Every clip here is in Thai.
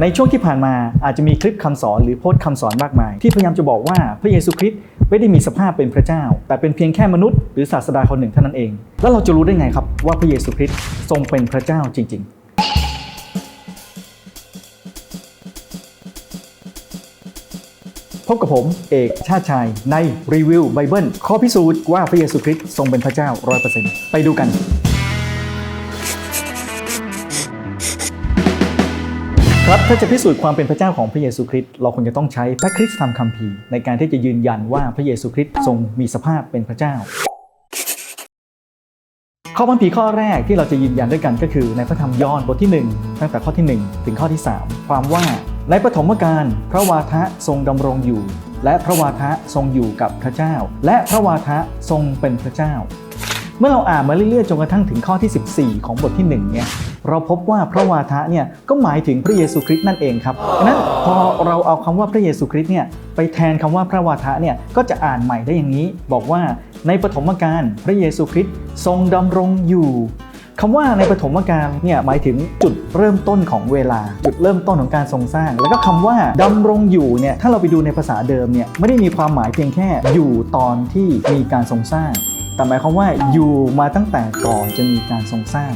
ในช่วงที่ผ่านมาอาจจะมีคลิปคำสอนหรือโพสต์คำสอนมากมาย ที่พยายามจะบอกว่าพระเยซูคริสต์ไม่ได้มีสภาพเป็นพระเจ้า แต่เป็นเพียงแค่มนุษย์หรือศาสดาคนหนึ่งเท่านั้นเอง แล้วเราจะรู้ได้ไงครับว่าพระเยซูคริสต์ทรงเป็นพระเจ้าจริง ๆพบกับผม เอกชาติชายในรีวิวไบเบิลข้อพิสูจน์ว่าพระเยซูคริสต์ทรงเป็นพระเจ้า100%ไปดูกัน ครับถ้าจะพิสูจน์ความเป็นพระเจ้าของพระเยซูคริสต์เราคงจะต้องใช้พระคริสตธรรมคัมภีร์ในการที่จะยืนยันว่าพระเยซูคริสต์ทรงมีสภาพเป็นพระเจ้า ข้อพัมภีข้อแรกที่เราจะยืนยันด้วยกันก็คือในพระธรรมยอห์นบทที่ 1 ตั้งแต่ข้อที่ 1 ถึงข้อที่ 3 ความว่าในปฐมกาลพระวาทะทรงดำรงอยู่ และพระวาทะทรงอยู่กับพระเจ้า และพระวาทะทรงเป็นพระเจ้า เมื่อเราอ่านมาเรื่อยๆจนกระทั่งถึงข้อที่ 14 ของบทที่1เนี่ย เราพบว่าพระวาทะเนี่ยก็หมายถึงพระเยซูคริสต์นั่นเองครับดังนั้นพอเราเอาคำว่าพระเยซูคริสต์เนี่ยไปแทนคำว่าพระวาทะเนี่ยก็จะอ่านใหม่ได้อย่างนี้ บอกว่าในปฐมกาลพระเยซูคริสต์ทรงดำรงอยู่คำว่าในปฐมกาลเนี่ยหมายถึงจุดเริ่มต้นของเวลา จุดเริ่มต้นของการทรงสร้าง แล้วก็คำว่าดำรงอยู่เนี่ยถ้าเราไปดูในภาษาเดิมเนี่ยไม่ได้มีความหมายเพียงแค่อยู่ตอนที่มีการทรงสร้างแต่หมายความว่าอยู่มาตั้งแต่ก่อนจะมีการทรงสร้าง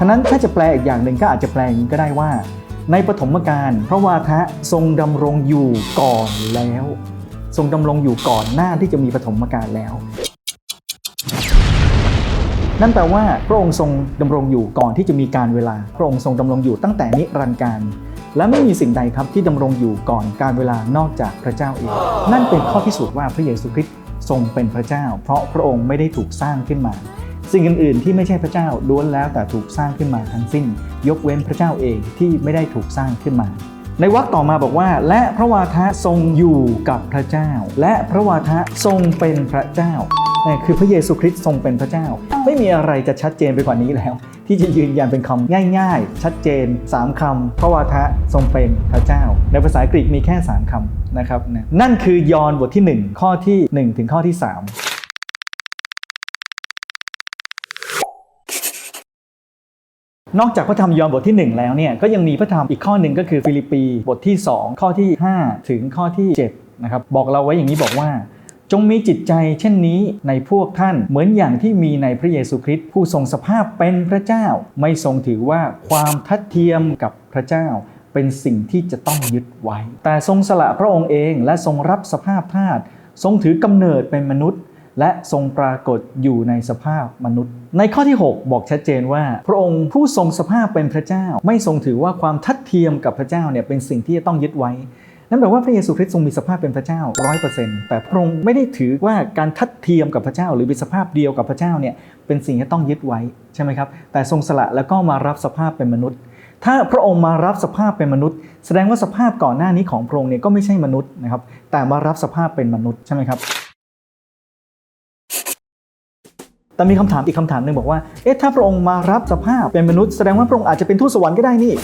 ท่านั้นถ้าจะแปลอีกอย่างหนึ่งก็อาจจะแปลอย่างนี้ก็ได้ว่า ในปฐมกาลพระวาทะทรงดำรงอยู่ก่อนแล้ว ทรงดำรงอยู่ก่อนหน้าที่จะมีปฐมกาลแล้ว นั่นแปลว่าพระองค์ทรงดำรงอยู่ก่อนที่จะมีการเวลา พระองค์ทรงดำรงอยู่ตั้งแต่นิรันดร์การและไม่มีสิ่งใดครับที่ดำรงอยู่ก่อนการเวลานอกจากพระเจ้าเองนั่นเป็นข้อพิสูจน์ว่าพระเยซูคริสต์ทรงเป็นพระเจ้า เพราะพระองค์ไม่ได้ถูกสร้างขึ้นมา สิ่งอื่นๆที่ไม่ใช่พระเจ้าล้วนแล้วแต่ถูกสร้างขึ้นมาทั้งสิ้น ยกเว้นพระเจ้าเองที่ไม่ได้ถูกสร้างขึ้นมา ในวรรคต่อมาบอกว่า และพระวาทะทรงอยู่กับพระเจ้า และพระวาทะทรงเป็นพระเจ้านี่คือพระเยซูคริสต์ทรงเป็นพระเจ้า ไม่มีอะไรจะชัดเจนไปกว่านี้แล้ว ที่จะยืนยันเป็นคำง่าย ๆ ชัดเจน 3คำพระวาทะทรงเป็นพระเจ้า ในภาษาอังกฤษมีแค่ 3คำนะครับนะนั่นคือยอห์นบทที่ 1 ข้อที่ 1 ถึงข้อที่ 3 นอกจากพระธรรมยอห์นบทที่ 1 แล้วเนี่ยก็ยังมีพระธรรมอีกข้อหนึ่งก็คือฟิลิปปีบทที่ 2 ข้อที่ 5 ถึงข้อที่7นะครับบอกเราไว้อย่างนี้บอกว่าจงมีจิตใจเช่นนี้ในพวกท่านเหมือนอย่างที่มีในพระเยซูคริสต์ผู้ทรงสภาพเป็นพระเจ้า ไม่ทรงถือว่าความทัดเทียมกับพระเจ้า เป็นสิ่งที่จะต้องยึดไว้ แต่ทรงสละพระองค์เองและทรงรับสภาพธาตุทรงถือกำเนิดเป็นมนุษย์ และทรงปรากฏอยู่ในสภาพมนุษย์ ในข้อที่ 6 บอกชัดเจนว่า พระองค์ผู้ทรงสภาพเป็นพระเจ้า ไม่ทรงถือว่าความทัดเทียมกับพระเจ้าเนี่ยเป็นสิ่งที่จะต้องยึดไว้นั่นแปลว่าพระเยซูคริสต์ทรงมีสภาพเป็นพระเจ้า100%แต่พระองค์ไม่ได้ถือว่าการทัดเทียมกับพระเจ้า หรือมีสภาพเดียวกับพระเจ้าเนี่ยเป็นสิ่งที่ต้องยึดไว้ใช่ไหมครับ แต่ทรงสละแล้วก็มารับสภาพเป็นมนุษย์ ถ้าพระองค์มารับสภาพเป็นมนุษย์ แสดงว่าสภาพก่อนหน้านี้ของพระองค์เนี่ยก็ไม่ใช่มนุษย์นะครับแต่มารับสภาพเป็นมนุษย์ใช่ไหมครับ แต่มีคำถามอีกคำถามหนึ่งบอกว่า เอ๊ะ ถ้าพระองค์มารับสภาพเป็นมนุษย์แสดงว่าพระองค์อาจจะเป็นทูตสวรรค์ก็ได้นี่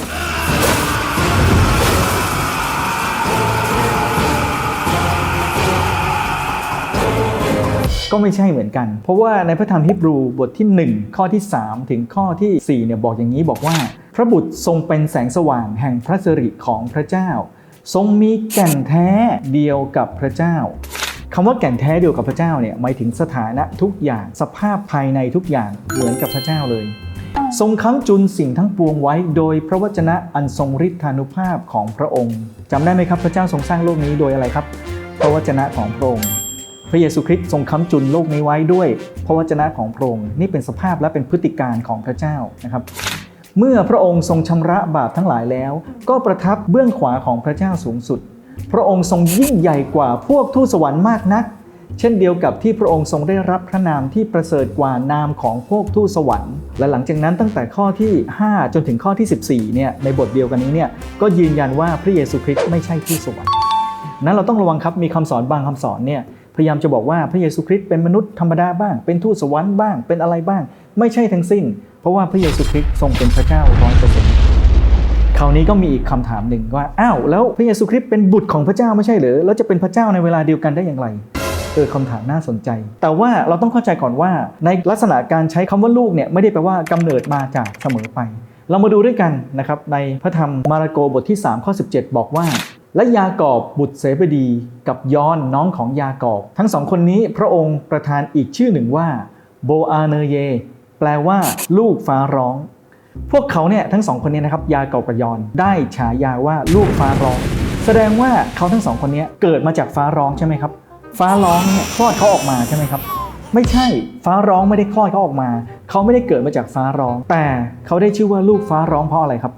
ก็ไม่ใช่เหมือนกัน เพราะว่าในพระธรรมฮิบรูบทที่ 1 ข้อที่ 3 ถึงข้อที่ 4เนี่ยบอกอย่างนี้บอกว่า พระบุตรทรงเป็นแสงสว่างแห่งพระสิริของพระเจ้า ทรงมีแก่นแท้เดียวกับพระเจ้า คำว่าแก่นแท้เดียวกับพระเจ้าเนี่ยหมายถึงสถานะทุกอย่างสภาพภายในทุกอย่างเหมือนกับพระเจ้าเลย ทรงค้ำจุนสิ่งทั้งปวงไว้ โดยพระวจนะอันทรงฤทธานุภาพของพระองค์จำได้ไหมครับพระเจ้าทรงสร้างโลกนี้โดยอะไรครับ พระวจนะของพระองค์พระเยซูคริสต์ทรงค้ำจุนโลกนี้ไว้ด้วย พระวจนะของพระองค์นี่เป็นสภาพและเป็นพฤติการของพระเจ้านะครับเมื่อพระองค์ทรงชำระบาปทั้งหลายแล้ว ก็ประทับเบื้องขวาของพระเจ้าสูงสุด พระองค์ทรงยิ่งใหญ่กว่าพวกทูตสวรรค์มากนัก เช่นเดียวกับที่พระองค์ทรงได้รับพระนามที่ประเสริฐกว่านามของพวกทูตสวรรค์ และหลังจากนั้นตั้งแต่ข้อที่ 5 จนถึงข้อที่ 14 เนี่ยในบทเดียวกันนี้เนี่ยก็ยืนยันว่าพระเยซูคริสต์ไม่ใช่ทูตสวรรค์นั้นเราต้องระวังครับมีคำสอนบางคำสอนเนี่ยพยายามจะบอกว่าพระเยซูคริสต์เป็นมนุษย์ธรรมดาบ้าง เป็นทูตสวรรค์บ้างเป็นอะไรบ้าง ไม่ใช่ทั้งสิ้น เพราะว่าพระเยซูคริสต์ทรงเป็นพระเจ้าร้อยเปอร์เซ็นต์ ราวนี้ก็มีอีกคำถามหนึ่งว่าอ้าวแล้วพระเยซูคริสต์เป็นบุตรของพระเจ้าไม่ใช่หรือแล้วจะเป็นพระเจ้าในเวลาเดียวกันได้อย่างไรเออคำถามน่าสนใจ แต่ว่าเราต้องเข้าใจก่อนว่า ในลักษณะการใช้คำว่าลูกเนี่ยไม่ได้แปลว่ากำเนิดมาจากเสมอไป เรามาดูด้วยกันนะครับในพระธรรมมาระโกบทที่3ข้อ17 บอกว่าและยากอบบุตรเสบดีกับยอนน้องของยากอบ ทั้งสองคนนี้พระองค์ประทานอีกชื่อหนึ่งว่าโบอาเนเย แปลว่า ลูกฟ้าร้อง พวกเขาเนี่ยทั้งสองคนนี้นะครับยาเกอบกับยอนได้ฉายาว่าลูกฟ้าร้อง แสดงว่าเขาทั้งสองคนนี้เกิดมาจากฟ้าร้องใช่ไหมครับ ฟ้าร้องเนี่ยคลอดเขาออกมาใช่ไหมครับ ไม่ใช่ฟ้าร้องไม่ได้คลอดเขาออกมา เขาไม่ได้เกิดมาจากฟ้าร้อง แต่เขาได้ชื่อว่าลูกฟ้าร้องเพราะอะไรครับ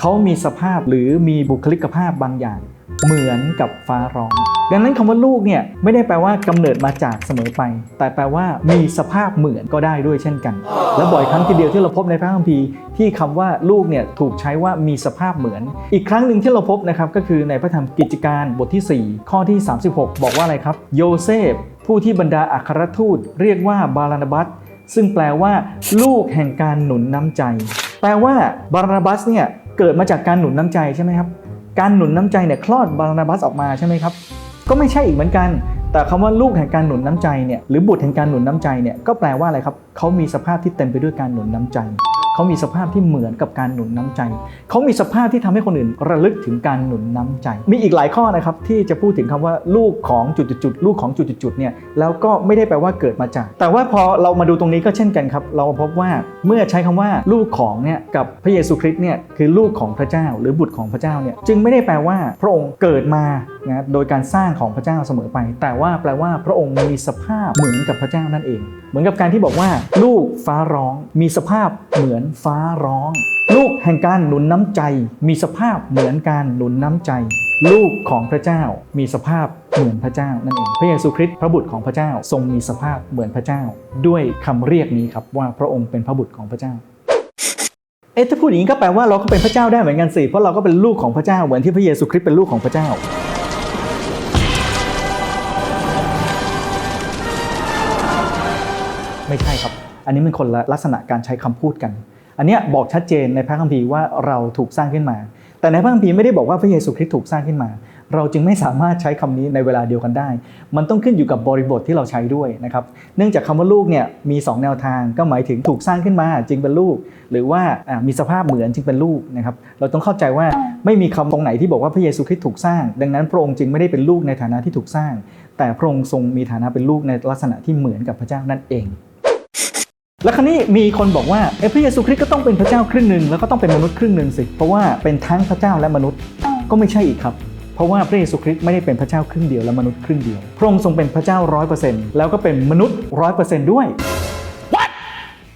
เขามีสภาพหรือมีบุคลิกภาพบางอย่าง เหมือนกับฟ้าร้อง ดังนั้นคำว่าลูกเนี่ยไม่ได้แปลว่ากำเนิดมาจากเสมอไป แต่แปลว่ามีสภาพเหมือนก็ได้ด้วยเช่นกัน และบ่อยครั้งทีเดียวที่เราพบในพระคัมภีร์ที่คำว่าลูกเนี่ยถูกใช้ว่ามีสภาพเหมือน อีกครั้งหนึ่งที่เราพบนะครับก็คือในพระธรรมกิจการบทที่ 4 ข้อที่ 36 บอกว่าอะไรครับ โยเซฟ ผู้ที่บรรดาอัครทูต เรียกว่าบาลานบัสซึ่งแปลว่า ลูกแห่งการหนุนน้ำใจ แปลว่าบารานบัสเนี่ยเกิดมาจากการหนุนน้ำใจใช่ไหมครับการหนุนน้ำใจเนี่ยคลอดบารานบัสออกมาใช่ไหมครับ ก็ไม่ใช่อีกเหมือนกัน แต่คำว่าลูกแห่งการหนุนน้ำใจเนี่ยหรือบุตรแห่งการหนุนน้ำใจเนี่ยก็แปลว่าอะไรครับเขามีสภาพที่เต็มไปด้วยการหนุนน้ำใจ เขามีสภาพที่เหมือนกับการหนุนน้ำใจ เขามีสภาพที่ทำให้คนอื่นระลึกถึงการหนุนน้ำใจ มีอีกหลายข้อนะครับที่จะพูดถึงคำว่าลูกของจุดๆลูกของจุดๆๆเนี่ยแล้วก็ไม่ได้แปลว่าเกิดมาจาก แต่ว่าพอเรามาดูตรงนี้ก็เช่นกันครับ เราพบว่าเมื่อใช้คำว่าลูกของเนี่ยกับพระเยซูคริสต์เนี่ยคือลูกของพระเจ้า หรือบุตรของพระเจ้าเนี่ยจึงไม่ได้แปลว่าพระองค์เกิดมานะโดยการสร้างของพระเจ้าเสมอไป แต่ว่าแปลว่าพระองค์มีสภาพเหมือนกับพระเจ้านั่นเอง เหมือนกับการที่บอกว่า ลูกฟ้าร้องมีสภาพเหมือนฟ้าร้อง ลูกแห่งการหนุนน้ำใจ มีสภาพเหมือนการหนุนน้ำใจ ลูกของพระเจ้ามีสภาพเหมือนพระเจ้านั่นเองพระเยซูคริสต์พระบุตรของพระเจ้าทรงมีสภาพเหมือนพระเจ้า ด้วยคำเรียกนี้ครับว่าพระองค์เป็นพระบุตรของพระเจ้าเอ๊ะถ้าพูดอย่างนี้ก็แปลว่าเราก็เป็นพระเจ้าได้เหมือนกันสิเพราะเราก็เป็นลูกของพระเจ้าเหมือนที่พระเยซูคริสต์เป็นลูกของพระเจ้าไม่ใช่ครับ อันนี้มันคนละลักษณะการใช้คำพูดกัน อันเนี้ยบอกชัดเจนในพระคัมภีร์ว่าเราถูกสร้างขึ้นมา แต่ในพระคัมภีร์ไม่ได้บอกว่าพระเยซูคริสต์ถูกสร้างขึ้นมา เราจึงไม่สามารถใช้คำนี้ในเวลาเดียวกันได้ มันต้องขึ้นอยู่กับบริบทที่เราใช้ด้วยนะครับ เนื่องจากคำว่าลูกเนี่ยมี 2 แนวทางก็หมายถึงถูกสร้างขึ้นมาจึงเป็นลูก หรือว่ามีสภาพเหมือนจึงเป็นลูกนะครับ เราต้องเข้าใจว่าไม่มีคำตรงไหนที่บอกว่าพระเยซูคริสต์ถูกสร้าง ดังนั้นพระองค์จึงไม่ได้เป็นลูกในฐานะที่ถูกสร้าง แต่พระองค์ทรงมีฐานะเป็นลูกในลักษณะที่เหมือนกับพระเจ้านั่นเอง แล้วคราวนี้มีคนบอกว่าเอพระเยซูคริสต์ก็ต้องเป็นพระเจ้าครึ่งหนึ่งแล้วก็ต้องเป็นมนุษย์ครึ่งหนึ่งสิ เพราะว่าเป็นทั้งพระเจ้าและมนุษย์ก็ไม่ใช่อีกครับ เพราะว่าพระเยซูคริสต์ไม่ได้เป็นพระเจ้าครึ่งเดียวและมนุษย์ครึ่งเดียว พระองค์ทรงเป็นพระเจ้าร้อยเปอร์เซ็นต์แล้วก็เป็นมนุษย์ร้อยเปอร์เซ็นต์ด้วย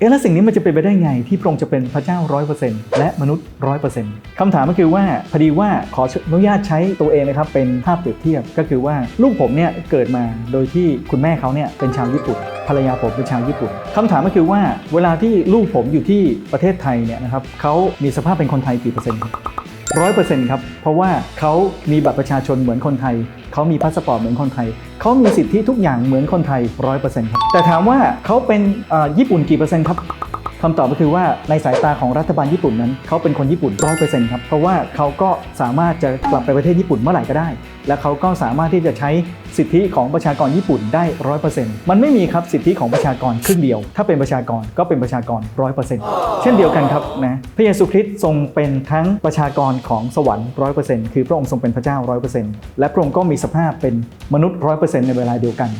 เอ๊ะแล้วสิ่งนี้มันจะเป็นไปได้ไงที่พระองค์จะเป็นพระเจ้าร้อยเปอร์เซ็นต์และมนุษย์ร้อยเปอร์เซ็นต์คำถามก็คือว่าพอดีว่าขออนุญาตใช้ตัวเองนะครับเป็นภาพเปรียบเทียบก็คือว่าลูกผมเนี่ยเกิดมาโดยที่คุณแม่เขาเนี่ยเป็นชาวญี่ปุ่น ภรรยาผมเป็นชาวญี่ปุ่นคำถามก็คือว่าเวลาที่ลูกผมอยู่ที่ประเทศไทยเนี่ยนะครับเขามีสภาพเป็นคนไทยกี่เปอร์เซ็นต์ ร้อยเปอร์เซ็นต์ครับ เพราะว่าเขามีบัตรประชาชนเหมือนคนไทย เขามีพาสปอร์ตเหมือนคนไทย เขามีสิทธิทุกอย่างเหมือนคนไทยร้อยเปอร์เซ็นต์ครับ แต่ถามว่าเขาเป็นอ่อญี่ปุ่นกี่เปอร์เซ็นต์ครับ คำตอบก็คือว่าในสายตาของรัฐบาลญี่ปุ่นนั้นเขาเป็นคนญี่ปุ่นร้อยเปอร์เซ็นต์ครับเพราะว่าเขาก็สามารถจะกลับไปประเทศญี่ปุ่นเมื่อไหร่ก็ได้ และเขาก็สามารถที่จะใช้สิทธิของประชากรญี่ปุ่นได้ร้อยเปอร์เซ็นต์มันไม่มีครับสิทธิของประชากรครึ่งเดียว ถ้าเป็นประชากรก็เป็นประชากรร้อยเปอร์เซ็นต์เช่นเดียวกันครับนะพระเยซูคริสต์ทรงเป็นทั้งประชากรของสวรรค์ร้อยเปอร์เซ็นต์คือพระองค์ทรงเป็นพระเจ้าร้อยเปอร์เซ็นต์และพระองค์ก็มีสภาพเป็นมนุษย์ร้อยเปอร์เซ็นต์ในเวลาเดียวกัน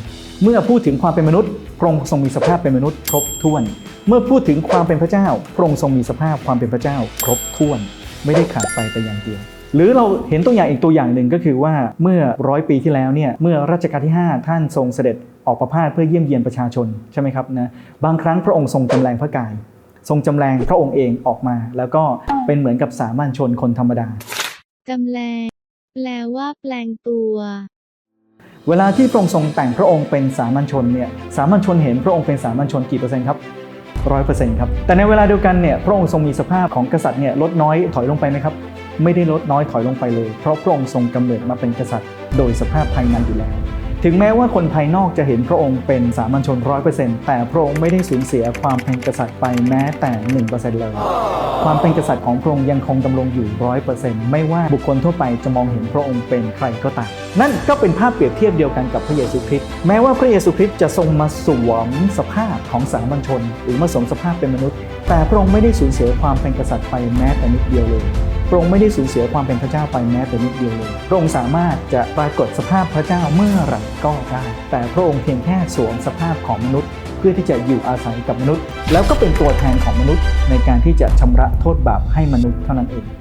เมื่อพูดถึงความเป็นมนุษย์พระองค์ทรงมีสภาพเป็นมนุษย์ครบ ถ้วน เมื่อพูดถึงความเป็นพระเจ้า พระองค์ทรงมีสภาพความเป็นพระเจ้า ครบถ้วน ไม่ได้ขาดไปแต่อย่างเดียวหรือเราเห็นตัวอย่างอีกตัวอย่างหนึ่งก็คือว่าเมื่อร้อยปีที่แล้วเนี่ยเมื่อรัชกาลที่ 5 ท่านทรงเสด็จออกประพาสเพื่อเยี่ยมเยียนประชาชนใช่ไหมครับนะบางครั้งพระองค์ทรงจำแรงพระกาย ทรงจำแรงพระองค์เองออกมา แล้วก็เป็นเหมือนกับสามัญชนคนธรรมดาจำแรงแปลว่าแปลงตัว เวลาที่พระองค์ทรงแต่งพระองค์เป็นสามัญชนเนี่ยสามัญชนเห็นพระองค์เป็นสามัญชนกี่เปอร์เซ็นต์ครับร้อยเปอร์เซ็นต์ครับแต่ในเวลาเดียวกันเนี่ยพระองค์ทรงมีสภาพของกษัตริย์เนี่ยลดน้อยถอยลงไปไหมครับ ไม่ได้ลดน้อยถอยลงไปเลย เพราะพระองค์ทรงกำเนิดมาเป็นกษัตริย์ โดยสภาพภายในอยู่แล้ว ถึงแม้ว่าคนภายนอกจะเห็นพระองค์เป็นสามัญชนร้อยเปอร์เซ็นต์แต่พระองค์ไม่ได้สูญเสียความเป็นกษัตริย์ไปแม้แต่หนึ่งเปอร์เซ็นต์เลย ความเป็นกษัตริย์ของพระองค์ยังคงดำรงอยู่ร้อยเปอร์เซ็นต์ไม่ว่าบุคคลทั่วไปจะมองเห็นพระองค์เป็นใครก็ตาม นั่นก็เป็นภาพเปรียบเทียบเดียวกันกับพระเยซูคริสต์ แม้ว่าพระเยซูคริสต์จะทรงมาสวมสภาพของสามัญชน หรือมาสวมสภาพเป็นมนุษย์ แต่พระองค์ไม่ได้สูญเสียความเป็นกษัตริย์ไปแม้แต่นิดเดียวเลย พระองค์ไม่ได้สูญเสียความเป็นพระเจ้าไปแม้แต่นิดเดียวเลย พระองค์สามารถจะปรากฏสภาพพระเจ้าเมื่อไหร่ก็ได้ แต่พระองค์เพียงแค่สวมสภาพของมนุษย์ เพื่อที่จะอยู่อาศัยกับมนุษย์ แล้วก็เป็นตัวแทนของมนุษย์ในการที่จะชำระโทษบาปให้มนุษย์เท่านั้นเอง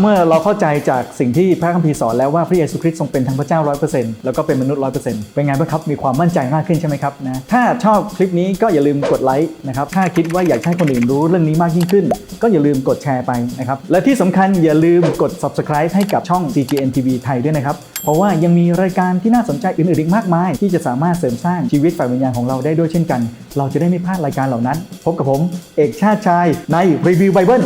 เมื่อเราเข้าใจจากสิ่งที่พระคัมภีร์สอนแล้วว่าพระเยซูคริสต์ทรงเป็นทั้งพระเจ้า100%แล้วก็เป็นมนุษย์100%เปอร์เซ็นต์เป็นไงบ้างครับ มีความมั่นใจมากขึ้นใช่ไหมครับนะถ้าชอบคลิปนี้ก็อย่าลืมกดไลค์นะครับถ้าคิดว่าอยากให้คนอื่นรู้เรื่องนี้มากยิ่งขึ้น ก็อย่าลืมกดแชร์ไปนะครับและที่สำคัญอย่าลืมกด subscribe ให้กับช่อง CGN TV ไทยด้วยนะครับเพราะว่ายังมีรายการที่น่าสนใจอื่นๆอีกมากมาย ที่จะสามารถเสริมสร้างชีวิตฝ่ายวิญญาณของเราได้ด้วยเช่นกัน เราจะได้ไม่พลาดรายการเหล่านั้น พบกับผม เอกชาติชายในรีวิวไบเบิล